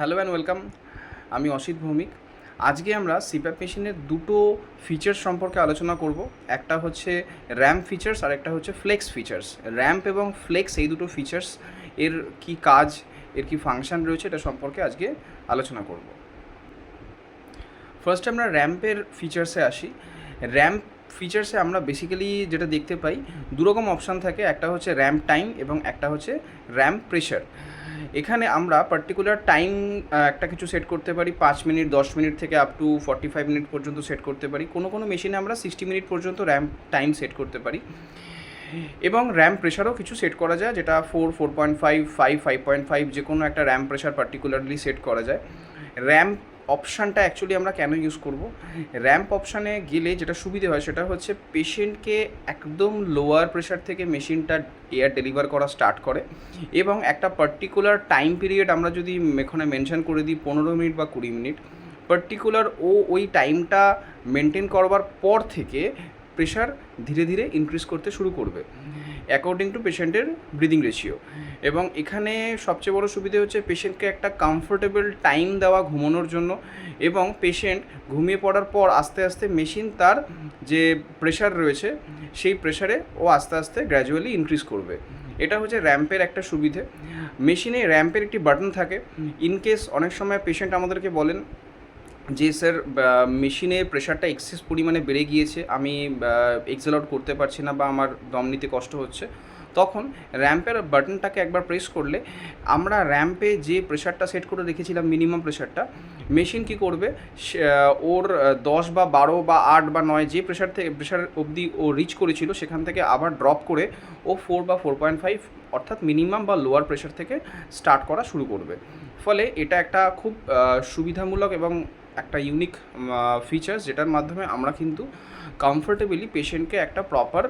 Hello and welcome, আমি অসিত ভৌমিক। আজকে আমরা সিপ্যাপ মেশিনের দুটো ফিচার্স সম্পর্কে আলোচনা করব। একটা হচ্ছে র্যাম্প ফিচার্স আর একটা হচ্ছে ফ্লেক্স ফিচার্স র্যাম্প এবং ফ্লেক্স এই দুটো ফিচার্স এর কি কাজ, এর কি ফাংশন রয়েছে এটা সম্পর্কে আজকে আলোচনা করব। ফার্স্ট আমরা র্যাম্পের ফিচার্সে আসি। র্যাম্প ফিচার্সে আমরা বেসিক্যালি যেটা দেখতে পাই, দুরকম অপশান থাকে। একটা হচ্ছে র্যাম্প টাইম এবং একটা হচ্ছে র্যাম্প প্রেশার এখানে আমরা পার্টিকুলার টাইম একটা কিছু সেট করতে পারি। পাঁচ মিনিট, দশ মিনিট থেকে up to forty five minute পর্যন্ত সেট করতে পারি। কোনো কোনো মেশিনে আমরা সিক্সটি মিনিট পর্যন্ত র্যাম টাইম সেট করতে পারি। এবং র্যাম প্রেশারও কিছু সেট করা যায়, যেটা four four point five five five point five যে কোনো একটা র্যাম প্রেশার পার্টিকুলারলি সেট করা যায়। র্যাম্প অপশানটা অ্যাকচুয়ালি আমরা কেন ইউজ করব? র্যাম্প অপশানে গেলে যেটা সুবিধে হয় সেটা হচ্ছে পেশেন্টকে একদম লোয়ার প্রেশার থেকে মেশিনটা এয়ার ডেলিভার করা স্টার্ট করে এবং একটা পার্টিকুলার টাইম পিরিয়ড আমরা যদি এখানে মেনশন করে দিই পনেরো মিনিট বা কুড়ি মিনিট পার্টিকুলার ও ওই টাইমটা মেনটেন করবার পর থেকে প্রেশার ধীরে ধীরে ইনক্রিজ করতে শুরু করবে অ্যাকর্ডিং টু পেশেন্টের ব্রিদিং রেশিও এবং এখানে সবচেয়ে বড় সুবিধে হচ্ছে পেশেন্টকে একটা কমফোর্টেবল টাইম দেওয়া ঘুমানোর জন্য এবং পেশেন্ট ঘুমিয়ে পড়ার পর আস্তে আস্তে মেশিন তার যে প্রেশার রয়েছে, সেই প্রেশারে ও আস্তে আস্তে গ্র্যাজুয়ালি ইনক্রিজ করবে। এটা হচ্ছে র্যাম্পের একটা সুবিধে। মেশিনে র্যাম্পের একটি বাটন থাকে। ইন কেস অনেক সময় পেশেন্ট আমাদেরকে বলেন যে স্যার মেশিনে প্রেশারটা এক্সেস পরিমাণে বেড়ে গিয়েছে। আমি এক্সেল আউট করতে পারছি না বা আমার দম নিতে কষ্ট হচ্ছে। তখন র্যাম্পের বাটনটাকে একবার প্রেস করলে আমরা র্যাম্পে যে প্রেশারটা সেট করে রেখেছিলাম মিনিমাম প্রেশারটা মেশিন কি করবে? ওর দশ বা বারো বা আট বা নয় যে প্রেশার থেকে প্রেশার অবধি ও রিচ করেছিল, সেখান থেকে আবার ড্রপ করে ও ফোর বা ফোর পয়েন্ট ফাইভ অর্থাৎ মিনিমাম বা লোয়ার প্রেশার থেকে স্টার্ট করা শুরু করবে। ফলে এটা একটা খুব সুবিধামূলক এবং একটা ইউনিক ফিচার্স যেটার মাধ্যমে আমরা কিন্তু কমফোর্টেবলি পেশেন্টকে একটা প্রপার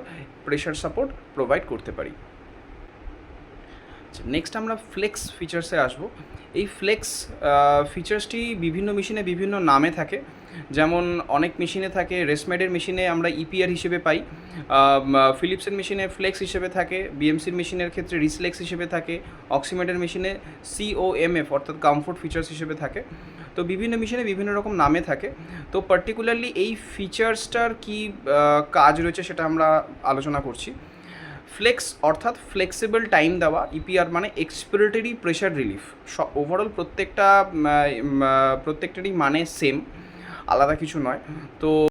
প্রেশার সাপোর্ট প্রোভাইড করতে পারি। নেক্সট আমরা ফ্লেক্স ফিচার্সে আসব। এই ফ্লেক্স ফিচার্সটি বিভিন্ন মেশিনে বিভিন্ন নামে থাকে। যেমন অনেক মেশিনে থাকে রেসমেডের মেশিনে আমরা ইপিআর হিসেবে পাই। ফিলিপসের মেশিনে ফ্লেক্স হিসেবে থাকে। বিএমসির মেশিনের ক্ষেত্রে রিসলেক্স হিসেবে থাকে। অক্সিমেডের মেশিনে সিওএমএফ অর্থাৎ কমফোর্ট ফিচার্স হিসেবে থাকে। তো বিভিন্ন মেশিনে বিভিন্ন রকম নামে থাকে। তো পার্টিকুলারলি এই ফিচার্সটার কি কাজ রয়েছে সেটা আমরা আলোচনা করছি। ফ্লেক্স অর্থাৎ ফ্লেক্সিবল টাইম দেওয়া ইপিআর মানে এক্সপিরেটরি প্রেশার রিলিফ সব ওভারঅল প্রত্যেকটা প্রত্যেকটারই মানে সেম আলাদা কিছু নয়। তো